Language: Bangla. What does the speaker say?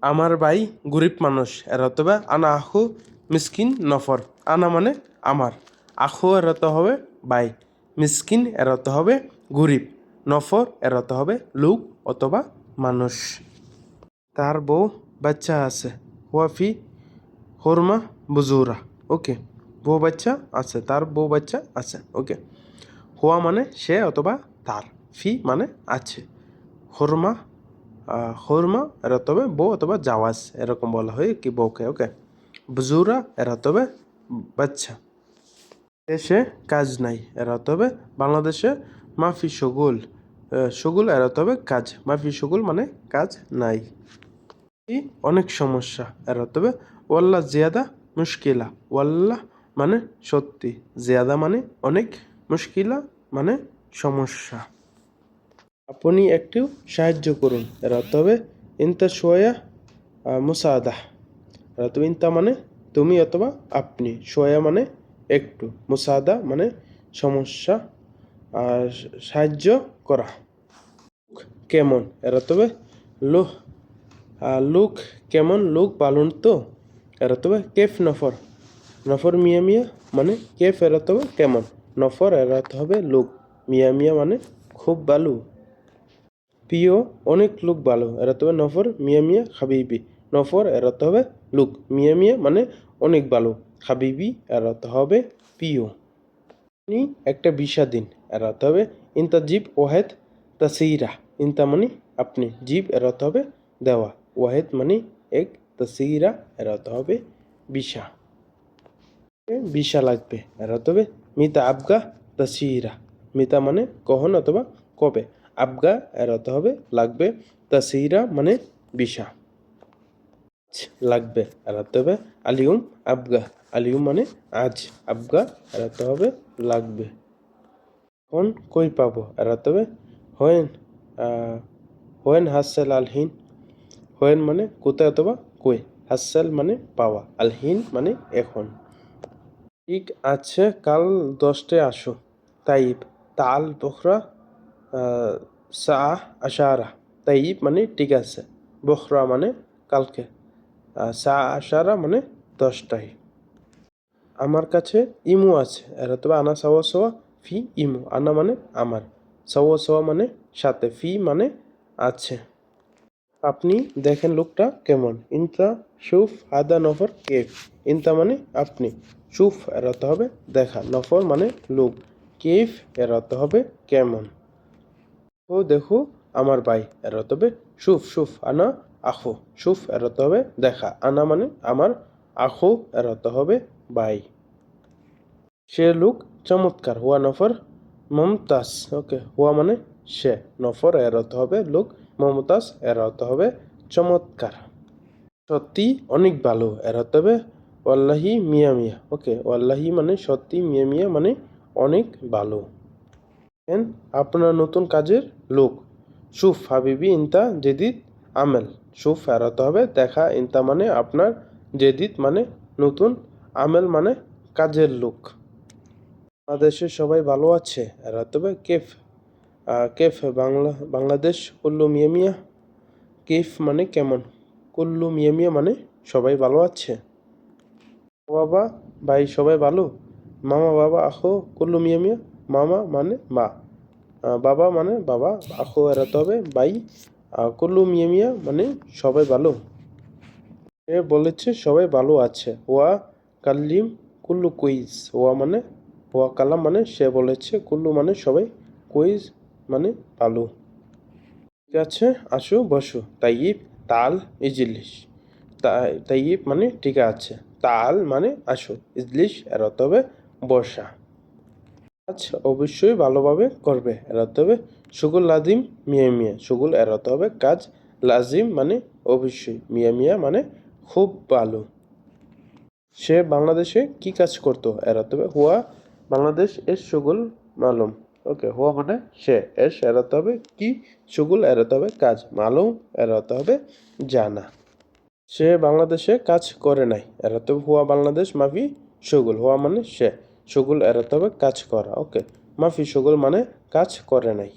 আমার ভাই গরিব মানুষ, এর হতে হবে আনা আহু মিসকিন নফর। আনা মানে আমার। আহু এর হতে হবে ভাই। মিসকিন এর হতে হবে গরিব। নফর এর হতে হবে লোক অথবা মানুষ। তার বউ, বাচ্চা আছে। ওয়াফি হরমা বুজুরা। ওকে। বউ, বাচ্চা আছে। তার বউ, বাচ্চা আছে। ওকে। হুয়া মানে সে অথবা তার। ফি মানে আছে। হরমা হরমা এরা তবে বউ অথবা জাওয়াজ, এরকম বলা হয় কি বউকে, ওকে? বুজুরা, এরা তবে বাচ্চা। দেশে কাজ নাই, এরা তবে বাংলাদেশে মাফি সগুল সগুল, এর হতে হবে কাজ, মাফি সগুল মানে কাজ নাই। অনেক সমস্যা, এরা তবে ওয়াল্লা জিয়াদা মুশকিলা, ওয়াল্লা মানে সত্যি, জিয়াদা মানে অনেক মুশকিলা মানে সমস্যা। আপনি একটু সাহায্য করুন। এর অর্থ হবে, ইনতা সোয়া মুসাদা এর অর্থ ইনতা মানে তুমি অথবা আপনি। সোয়া মানে একটু, মুসাদা মানে সমস্যা। আর সাহায্য করা কেমন? এরা তবে লোহ লোক কেমন? লোক পালন তো? এরা তবে কেফ নফর। নফর মিয়া মিয়া মানে কেফ, এরা তবে কেমন? নফর এরা হবে, লোক। মিয়া মিয়া মানে খুব ভালো প্রিয়, অনেক লোক ভালো। এর অর্থ হবে নফর, মিয়া মিয়া, হাবিবি। নফর, এর অর্থ হবে লোক। মিয়া মিয়া মানে অনেক ভালো। হাবিবি, এর অর্থ হবে প্রিয়। একটা বিষা দিন এর অর্থ হবে ইনতা জিব ওয়াহেদ তাসিরা। ইনতা মানে আপনি, জিব, এর অর্থ হবে দেওয়া। ওয়াহেদ মানে এক, তাসিরা, এর অর্থ হবে বিষা। বিষা লাগবে। এর অর্থ হবে মিতা আবগা তাসিরা। মিতা মানে কখন অথবা কবে? আবগা অর্থ হবে, লাগবে তা তাসিরা মানে বিষা লাগবে অর্থ হবে আলিউম আবগা। আলিউম মানে আজ, আবগা অর্থ হবে, লাগবে। কোন কই পাবো অর্থ হবে, হোয়েন হোয়েন হাসেল আলহিন। হোয়েন মানে কোথায় অথবা কই? হাসেল মানে পাওয়া, আলহিন মানে এখন। ঠিক আছে, কাল দশটায় আসো। তাইব, তাল বখরা সা আশারা তাইব মানে ঠিক আছে বখরা মানে কালকে সা আশারা মানে দশটায় আমার কাছে ইমু আছে এর তবে আনা সাওয়া সাওয়া ফি ইমু আনা মানে আমার সাওয়া সাওয়া মানে সাথে ফি মানে আছে আপনি দেখেন লোকটা কেমন ইনতা সুফ আদা নফর কেফ ইনতা মানে আপনি সুফ এর অর্থ হবে দেখা নফর মানে লোক কেফ এর অর্থ হবে কেমন ও দেখো, আমার ভাই এর অর্থ হবে সুফ সুফ আনা আখো সুফ এর অর্থ হবে দেখা, আনা মানে আমার আখো এর অর্থ হবে ভাই। সে লোক চমৎকার, হুয়া নফর মমতাজ, ওকে, হুয়া মানে সে, নফর এর অর্থ হবে লোক মমতাজ এর অর্থ হবে চমৎকার। সত্যি অনেক ভালো এর অর্থ হবে ওয়াল্লাহি মিয়া মিয়া, ওকে, ওয়াল্লাহি মানে সত্যি, মিয়া মিয়া মানে অনেক ভালো। এন আপনার নতুন কাজের লোক। সুফ হাবিবি ইনতা জেদিদ আমেল। সুফ অর্থ হবে দেখা ইনতা মানে আপনার জেদিদ মানে নতুন আমেল মানে কাজের লোক। বাংলাদেশে সবাই ভালো আছে এর অর্থ হবে কেফ। আহ, কেফ বাংলা বাংলাদেশ কুল্লু মিয়া মিয়া কেফ মানে কেমন? কুল্লু মিয়া মিয়া মানে সবাই ভালো আছে। বাবা ভাই সবাই ভালো? মামা বাবা আখো কুল্লু মিয়া মিয়া মামা মানে মা। আহ, বাবা মানে বাবা, আখো এরাতে হবে, বাই কুল্লু মিয়া মিয়া মানে সবাই ভালো। সে বলেছে সবাই ভালো আছে। ওয়া কাল্লিম কুল্লু কুইজ। ওয়া মানে ওয়া কালাম মানে সে বলেছে কুল্লু মানে সবাই কুইজ মানে ভালো। ঠিক আছে, আসো, বসো। তাইব তাল, ইজলিশ। তাইব মানে ঠিক আছে। তাল মানে আসো, ইজলিশ অর্থ হবে, বসা। কাজ অবশ্যই ভালোভাবে করবে অর্থ হবে। সুগুল লাজিম, মিয়া মিয়া। সুগুল এড়াতে হবে, কাজ লাজিম মানে অবশ্যই, মিয়া মিয়া মানে খুব ভালো। সে বাংলাদেশে কি কাজ করতো? অর্থ হবে, হুয়া বাংলাদেশ এর সুগুল মালুম। ওকে, হুয়া মানে সে, এস অর্থ হবে, কি সুগুল এড়াতে হবে, কাজ মালুম, এড়াতে হবে, জানা। সে বাংলাদেশে কাজ করে নাই হবে, হুয়া বাংলাদেশ মাফি সুগুল, হুয়া মানে সে। সুগুল এড়াতে হবে কাজ করা। ওকে মাফি সুগুল মানে কাজ করে নাই।